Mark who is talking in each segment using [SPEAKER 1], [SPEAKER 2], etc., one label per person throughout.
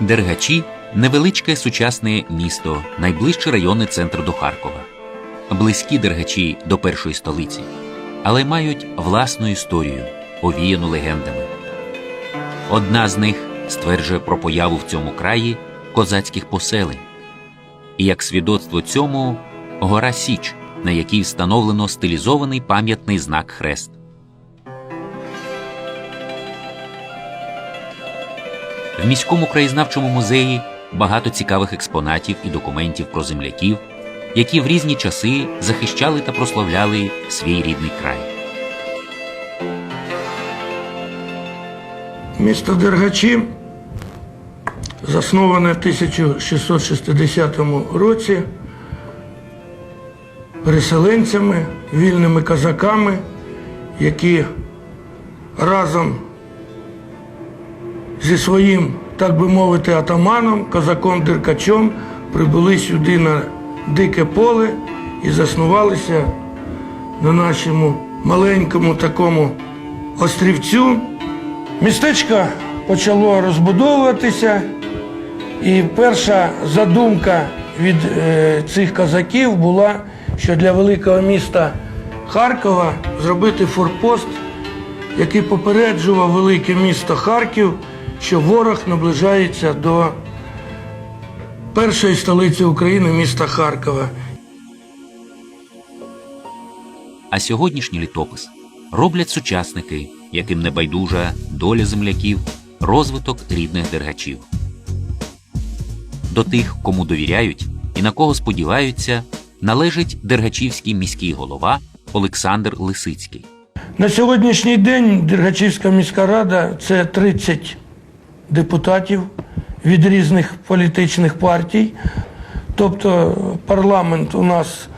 [SPEAKER 1] Дергачі невеличке сучасне місто, найближчий районний центр до Харкова. Близькі дергачі до першої столиці, але мають власну історію, овіяну легендами. Одна з них стверджує про появу в цьому краї козацьких поселень. І як свідоцтво цьому гора Січ, на якій встановлено стилізований пам'ятний знак хрест. В міському краєзнавчому музеї багато цікавих експонатів і документів про земляків, які в різні часи захищали та прославляли свій рідний край.
[SPEAKER 2] Місто Дергачі засноване в 1660 році переселенцями, вільними козаками, які разом зі своїм, так би мовити, атаманом, козаком Деркачом прибули сюди на дике поле і заснувалися на нашому маленькому такому острівцю. Містечко почало розбудовуватися, і перша задумка від е, цих козаків була, що для великого міста Харкова зробити форпост, який попереджував велике місто Харків, що ворог наближається до першої столиці України, міста Харкова.
[SPEAKER 1] А сьогоднішній літопис роблять сучасники, яким не байдужа доля земляків, розвиток рідних дергачів. До тих, кому довіряють і на кого сподіваються, належить дергачівський міський голова Олександр Лисицький.
[SPEAKER 2] На сьогоднішній день Дергачівська міська рада це 30 депутатів від різних політичних партій. Тобто парламент у нас,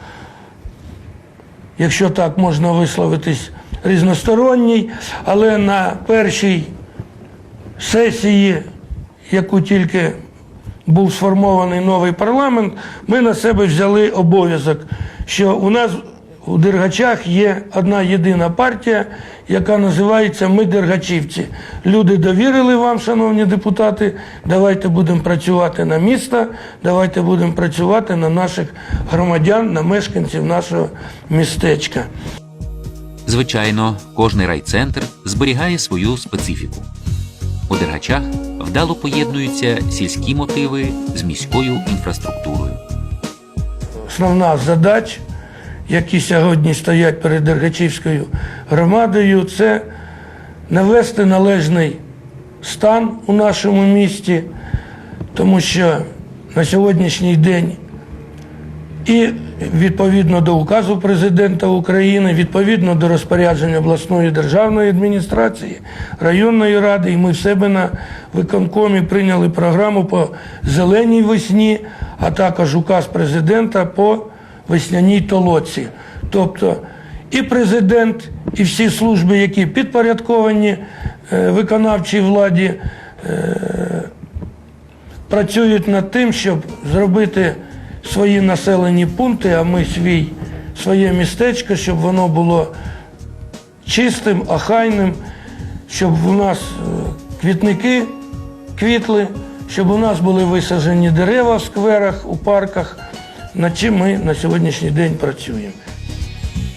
[SPEAKER 2] якщо так можна висловитись, різносторонній, але на першій сесії, яку тільки був сформований новий парламент, ми на себе взяли обов'язок, що у нас у Дергачах є одна єдина партія, яка називається Ми Дергачівці. Люди довірили вам, шановні депутати. Давайте будемо працювати на місто, давайте будемо працювати на наших громадян, на мешканців нашого містечка.
[SPEAKER 1] Звичайно, кожний райцентр зберігає свою специфіку. У дергачах вдало поєднуються сільські мотиви з міською інфраструктурою.
[SPEAKER 2] Основна задача, які сьогодні стоять перед Дергачівською громадою, це навести належний стан у нашому місті, тому що на сьогоднішній день і відповідно до указу президента України, відповідно до розпорядження обласної державної адміністрації, районної ради, і ми в себе на виконкомі прийняли програму по зеленій весні, а також указ президента по весняній толоці. Тобто і президент, і всі служби, які підпорядковані е, виконавчій владі, працюють над тим, щоб зробити свої населені пункти, а ми свій, своє містечко, щоб воно було чистим, охайним, щоб у нас е, квітники квітли, щоб у нас були висаджені дерева в скверах, у парках, над чим ми на сьогоднішній день працюємо.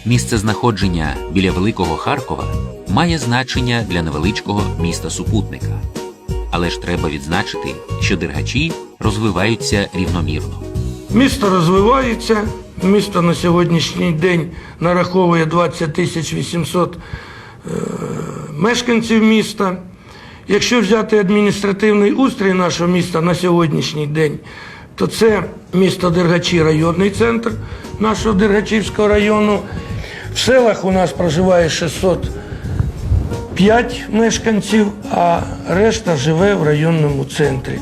[SPEAKER 1] Місце знаходження біля Великого Харкова має значення для невеличкого міста супутника. Але ж треба відзначити, що дергачі розвиваються рівномірно.
[SPEAKER 2] Місто розвивається. Місто на сьогоднішній день нараховує 20 тисяч 800 е, мешканців міста. Якщо взяти адміністративний устрій нашого міста на сьогоднішній день, то це місто Дергачі, районний центр нашого Дергачівського району. В селах у нас проживає 605 мешканців, а решта живе в районному центрі.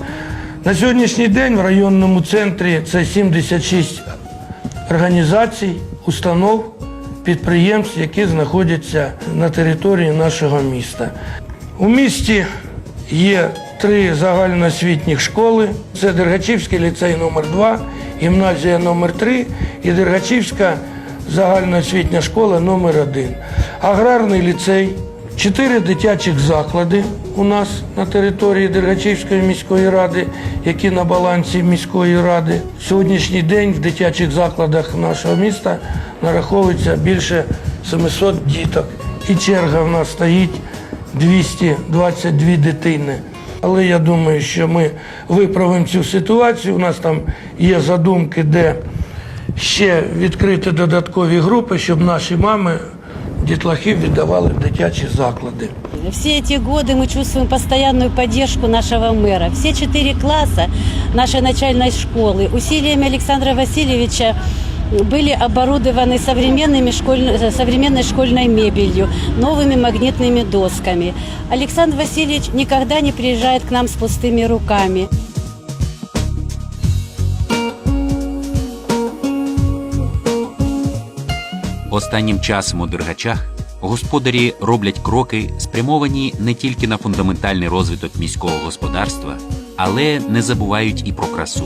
[SPEAKER 2] На сьогоднішній день в районному центрі це 76 організацій, установ, підприємств, які знаходяться на території нашого міста. У місті є три загальноосвітніх школи. Це Дергачівський ліцей номер 2 гімназія номер 3 і Дергачівська загальноосвітня школа номер 1 Аграрний ліцей Чотири дитячих заклади у нас на території Дергачівської міської ради, які на балансі міської ради. Сьогоднішній день в дитячих закладах нашого міста нараховується більше 700 діток. І черга в нас стоїть 222 дитини Але я думаю, що ми виправимо цю ситуацію. У нас там є задумки, де ще відкрити додаткові групи, щоб наші мами дітлахів віддавали в дитячі заклади.
[SPEAKER 3] Все эти годы мы чувствуем постоянную поддержку нашего мэра. Все четыре класса нашей начальной школы усилиями Александра Васильевича были оборудованы современными школь- современной школьной мебелью, новыми магнитными досками. Александр Васильевич никогда не приезжает к нам с пустыми руками.
[SPEAKER 1] Останнім часом у Дергачах господарі роблять кроки, спрямовані не тільки на фундаментальний розвиток міського господарства, але не забувають і про красу.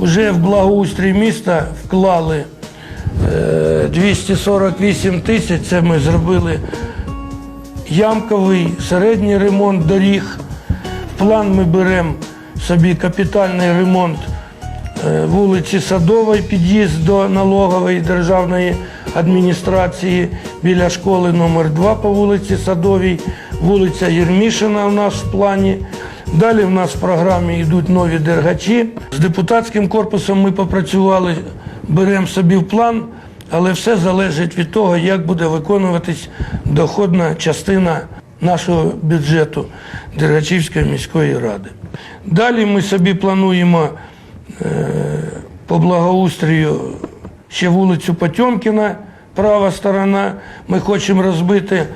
[SPEAKER 2] Уже в благоустрій міста вклали е, 248 тисяч. Це ми зробили ямковий середній ремонт доріг. В план ми беремо собі капітальний ремонт е, вулиці Садової, під'їзд до налогової державної адміністрації біля школи номер 2 по вулиці Садовій, вулиця Єрмішина у нас в плані. Далі в нас в програмі йдуть нові дергачі. З депутатським корпусом ми попрацювали, беремо собі в план, але все залежить від того, як буде виконуватись доходна частина нашого бюджету Дергачівської міської ради. Далі ми собі плануємо по благоустрію ще вулицю Потьомкіна, права сторона. Ми хочемо розбити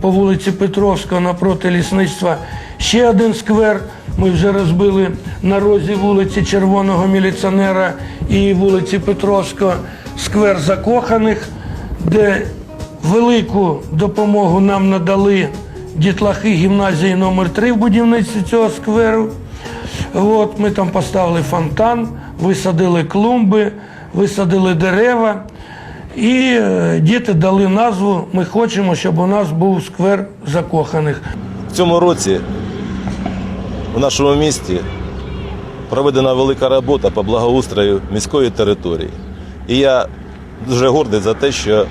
[SPEAKER 2] по вулиці Петровського напроти лісництва ще один сквер. Ми вже розбили на розі вулиці Червоного міліціонера і вулиці Петровського сквер закоханих, де велику допомогу нам надали дітлахи гімназії номер 3 в будівництві цього скверу. От, ми там поставили фонтан, висадили клумби, висадили дерева. І е, діти дали назву Ми хочемо, щоб у нас був сквер закоханих.
[SPEAKER 4] В цьому році у нашому місті проведена велика робота по благоустрою міської території. І я дуже гордий за те, що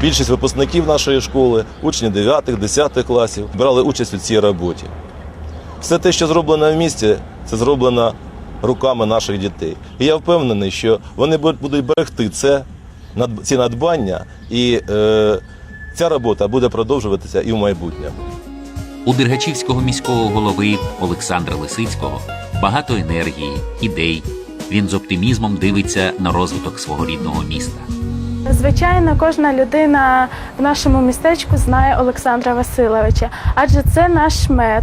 [SPEAKER 4] більшість випускників нашої школи, учні 9-10 класів, брали участь у цій роботі. Все те, що зроблено в місті, це зроблено руками наших дітей. І я впевнений, що вони будуть берегти це, ці надбання, і е, ця робота буде продовжуватися і в майбутньому.
[SPEAKER 1] У Дергачівського міського голови Олександра Лисицького багато енергії, ідей. Він з оптимізмом дивиться на розвиток свого рідного міста.
[SPEAKER 5] Звичайно, кожна людина в нашому містечку знає Олександра Васильовича, адже це наш мер.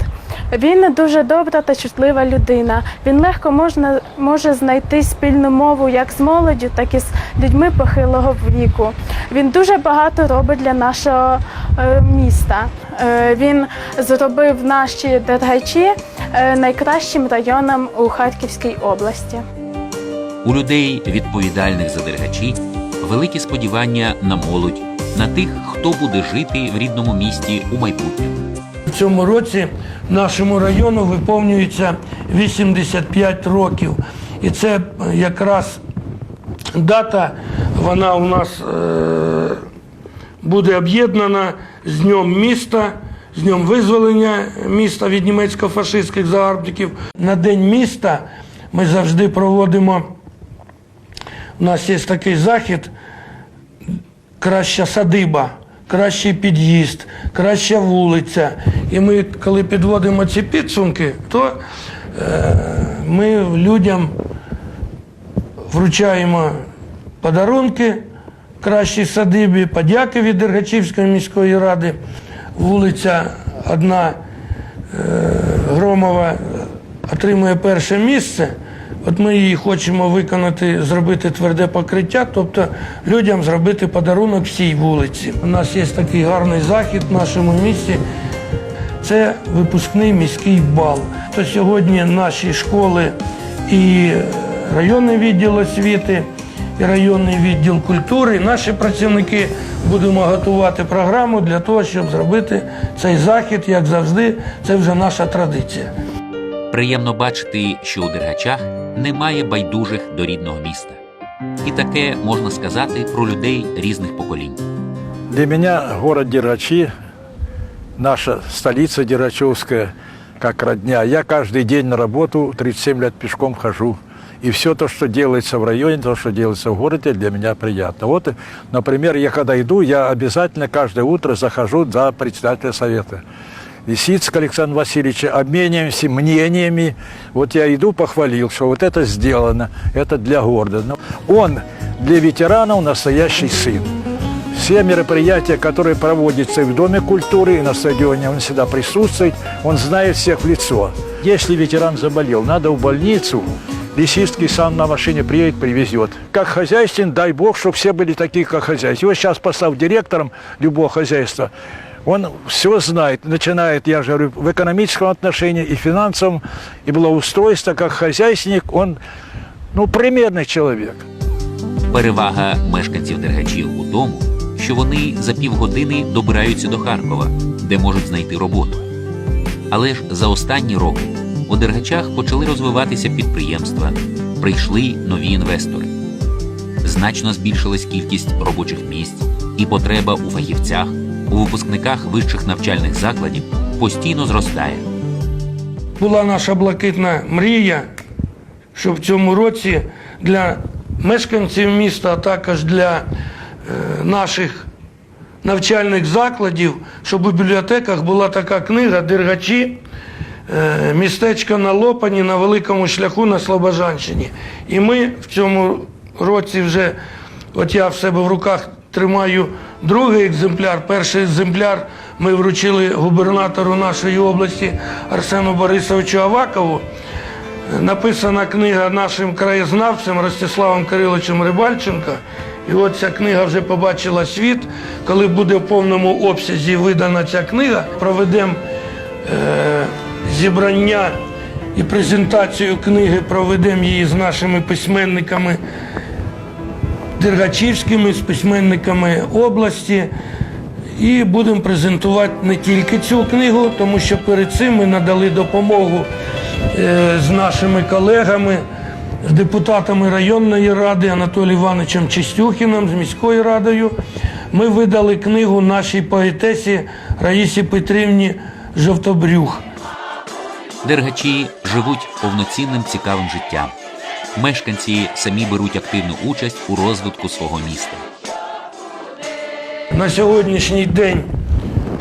[SPEAKER 5] Він дуже добра та чутлива людина. Він легко можна, може знайти спільну мову як з молоддю, так і з людьми похилого віку. Він дуже багато робить для нашого е, міста. Е, він зробив наші дергачі е, найкращим районом у Харківській області.
[SPEAKER 1] У людей, відповідальних за дергачі, великі сподівання на молодь, на тих, хто буде жити в рідному місті у майбутньому.
[SPEAKER 2] В цьому році нашому району виповнюється 85 років. І це якраз дата, вона у нас е, буде об'єднана з Днем міста, з Днем визволення міста від німецько-фашистських загарбників. На День міста ми завжди проводимо. У нас є такий захід краща садиба, кращий під'їзд, краща вулиця. І ми, коли підводимо ці підсумки, то е, ми людям вручаємо подарунки кращій садибі, подяки від Дергачівської міської ради. Вулиця одна е, Громова отримує перше місце. От ми її хочемо виконати, зробити тверде покриття, тобто людям зробити подарунок всій вулиці. У нас є такий гарний захід в нашому місті. Це випускний міський бал. То сьогодні наші школи і районний відділ освіти, і районний відділ культури, наші працівники будемо готувати програму для того, щоб зробити цей захід, як завжди, це вже наша традиція.
[SPEAKER 1] Приємно бачити, що у Дергачах немає байдужих до рідного міста. І таке можна сказати про людей різних поколінь.
[SPEAKER 6] Для меня город Дергачи, наша столица Дергачевская, как родня. Я каждый день на работу 37 лет пешком хожу. И все то, что делается в районе, то, что делается в городе, для меня приятно. Вот, например, я когда иду, я обязательно каждое утро захожу за председателя совета. Лисицкого Александра Васильевича, обмениваемся мнениями. Вот я иду, похвалил, что вот это сделано, это для города. Он для ветеранов настоящий сын. Все мероприятия, которые проводятся в Доме культуры, и на стадионе, он всегда присутствует, он знает всех в лицо. Если ветеран заболел, надо в больницу, Лисицкий сам на машине приедет, привезет. Как хозяйствен, дай бог, чтобы все были такие, как хозяйство. Его сейчас постав директором любого хозяйства, он все знает, начинает, я же говорю, в экономическом отношении и финансовом, и благоустройство, как хозяйственник, он, ну, примерный человек.
[SPEAKER 1] Перевага мешканців Дергачів у тому, що вони за півгодини добираються до Харкова, де можуть знайти роботу. Але ж за останні роки у Дергачах почали розвиватися підприємства, прийшли нові інвестори. Значно збільшилась кількість робочих місць і потреба у фахівцях, у випускниках вищих навчальних закладів постійно зростає.
[SPEAKER 2] була наша блакитна мрія, щоб в цьому році для мешканців міста, а також для е, наших навчальних закладів, щоб у бібліотеках була така книга Дергачі. е, Містечко на Лопані на великому шляху на Слобожанщині. І ми в цьому році вже, от я в себе в руках тримаю другий екземпляр. Перший екземпляр ми вручили губернатору нашої області Арсену Борисовичу Авакову. Написана книга нашим краєзнавцем Ростиславом Кириловичем Рибальченко. І от ця книга вже побачила світ. Коли буде в повному обсязі видана ця книга, проведемо е, зібрання і презентацію книги, проведемо її з нашими письменниками Дергачівськими, з письменниками області. І будемо презентувати не тільки цю книгу, тому що перед цим ми надали допомогу е, з нашими колегами, з депутатами районної ради Анатолієм Івановичем Чистюхіним, з міською радою. Ми видали книгу нашій поетесі Раїсі Петрівні Жовтобрюх.
[SPEAKER 1] Дергачі живуть повноцінним цікавим життям. Мешканці самі беруть активну участь у розвитку свого міста.
[SPEAKER 2] На сьогоднішній день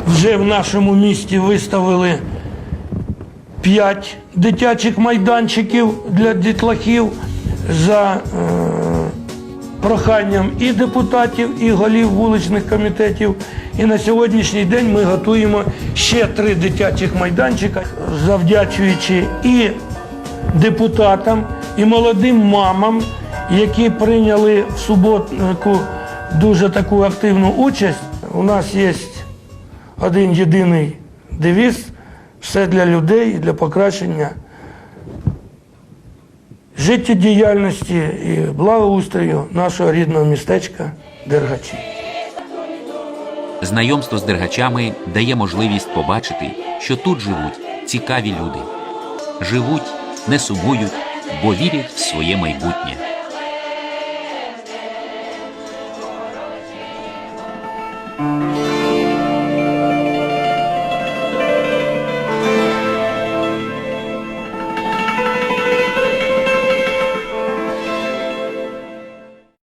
[SPEAKER 2] вже в нашому місті виставили 5 дитячих майданчиків для дітлахів за е, проханням і депутатів, і голів вуличних комітетів. І на сьогоднішній день ми готуємо ще три дитячих майданчика, завдячуючи і депутатам, і молодим мамам, які прийняли в суботнику дуже таку активну участь. У нас є один єдиний девіз все для людей для покращення життєдіяльності і благоустрою нашого рідного містечка Дергачі.
[SPEAKER 1] Знайомство з дергачами дає можливість побачити, що тут живуть цікаві люди. Живуть, не сумують, бо вірять в своє майбутнє.